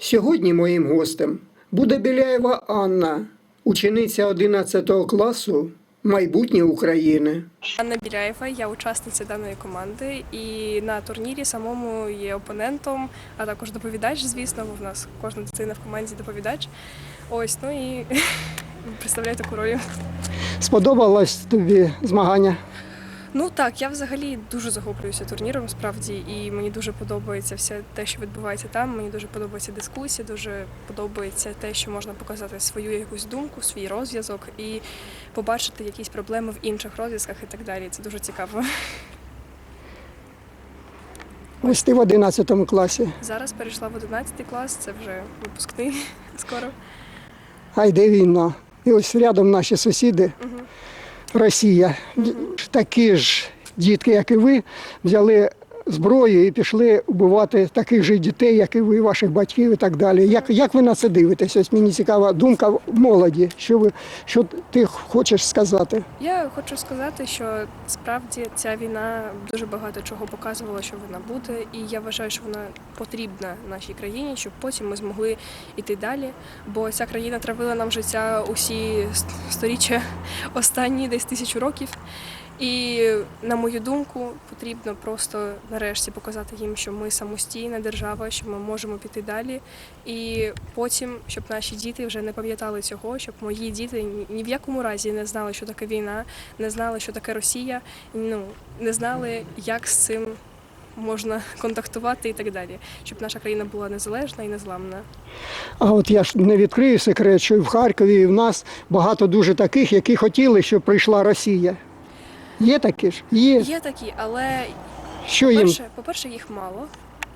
Сьогодні моїм гостем буде Біляєва Анна, учениця 11 класу майбутнє України. Анна Біляєва, я учасниця даної команди, і на турнірі самому є опонентом, а також доповідач, звісно, бо в нас кожна дитина в команді доповідач. Ось, ну і представляю таку роль. Сподобалось тобі змагання? Ну так, я взагалі дуже захоплююся турніром, справді, і мені дуже подобається все те, що відбувається там. Мені дуже подобається дискусія, дуже подобається те, що можна показати свою якусь думку, свій розв'язок і побачити якісь проблеми в інших розв'язках і так далі. Це дуже цікаво. Ось ти в 11 класі. Зараз перейшла в 11 клас, це вже випускний скоро. А йде війна. І ось рядом наші сусіди, Мгм. Росія. Такі ж дітки, як і ви, взяли зброю і пішли вбивати таких же дітей, як і ви, ваших батьків і так далі. Як, як ви на це дивитесь? Ось мені цікава думка молоді. Що ви що ти хочеш сказати? Я хочу сказати, що справді ця війна дуже багато чого показувала, що вона буде, і я вважаю, що вона потрібна нашій країні, щоб потім ми змогли йти далі. Бо ця країна травила нам життя усі сторіччя останні десь тисячу років. І на мою думку, потрібно просто нарешті показати їм, що ми самостійна держава, що ми можемо піти далі. І потім, щоб наші діти вже не пам'ятали цього, щоб мої діти ні- в якому разі не знали, що таке війна, не знали, що таке Росія, ну не знали, як з цим можна контактувати і так далі, щоб наша країна була незалежна і незламна. А от я ж не відкрию секрет, що і в Харкові, і в нас багато дуже таких, які хотіли, щоб прийшла Росія. Є такі ж? Є. Є такі, але Що їм? По-перше, по-перше, їх мало.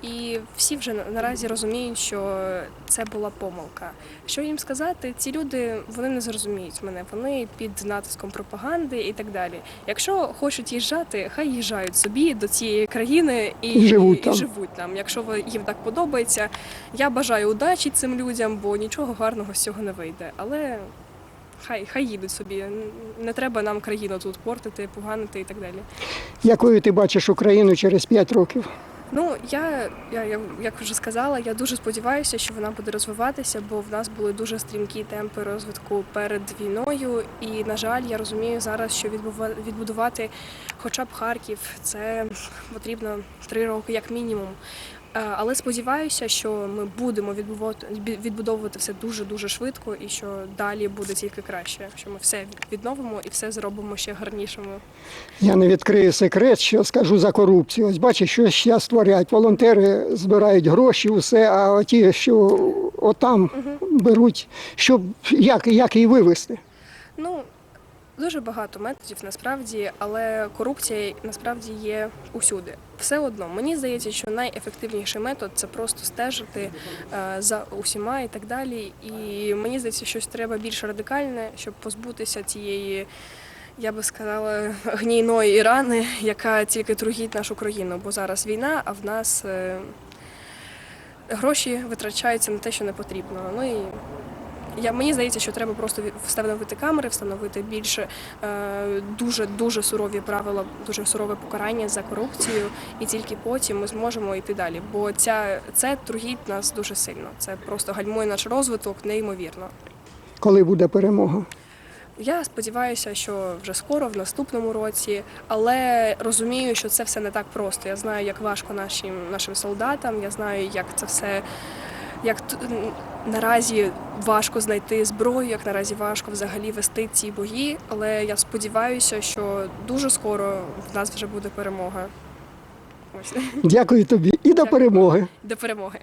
І всі вже на- наразі розуміють, що це була помилка. Що їм сказати, ці люди вони не зрозуміють мене. Вони під натиском пропаганди і так далі. Якщо хочуть їжджати, хай їжджають собі до цієї країни і, І живуть там. живуть там. Якщо ви- їм так подобається, я бажаю удачі цим людям, бо нічого гарного з цього не вийде. Але хай хай їдуть собі. Не треба нам країну тут портити, поганити і так далі. Якою ти бачиш Україну через 5 років? Ну, я, я, я як вже сказала, я дуже сподіваюся, що вона буде розвиватися, бо в нас були дуже стрімкі темпи розвитку перед війною. І, на жаль, я розумію зараз, що відбува- відбудувати хоча б Харків, це потрібно три роки, як мінімум. Е, Але сподіваюся, що ми будемо відбудовувати все дуже дуже швидко, і що далі буде тільки краще. Що ми все відновимо і все зробимо ще гарнішими. Я не відкрию секрет, що скажу за корупцію. Ось бачиш, що зараз творять. Волонтери збирають гроші, усе, а ті, що отам беруть, щоб як, як її вивести. Ну, дуже багато методів насправді, але корупція насправді є усюди. Все одно, мені здається, що найефективніший метод це просто стежити е, за усіма і так далі. І мені здається, щось треба більш радикальне, щоб позбутися цієї. Я би сказала, гнійної рани, яка тільки тругіть нашу країну, бо зараз війна, а в нас е, гроші витрачаються на те, що не потрібно. Ну і я мені здається, що треба просто встановити камери, встановити більше е, дуже дуже сурові правила, дуже сурове покарання за корупцію, і тільки потім ми зможемо йти далі. Бо ця це тругіть нас дуже сильно. Це просто гальмує наш розвиток неймовірно. Коли буде перемога? Я сподіваюся, що вже скоро, в наступному році, але розумію, що це все не так просто. Я знаю, як важко нашим нашим солдатам. Я знаю, як це все. Як наразі важко знайти зброю, як наразі важко взагалі вести ці бої, але я сподіваюся, що дуже скоро в нас вже буде перемога. Ось Дякую тобі і до Дякую. перемоги. до перемоги.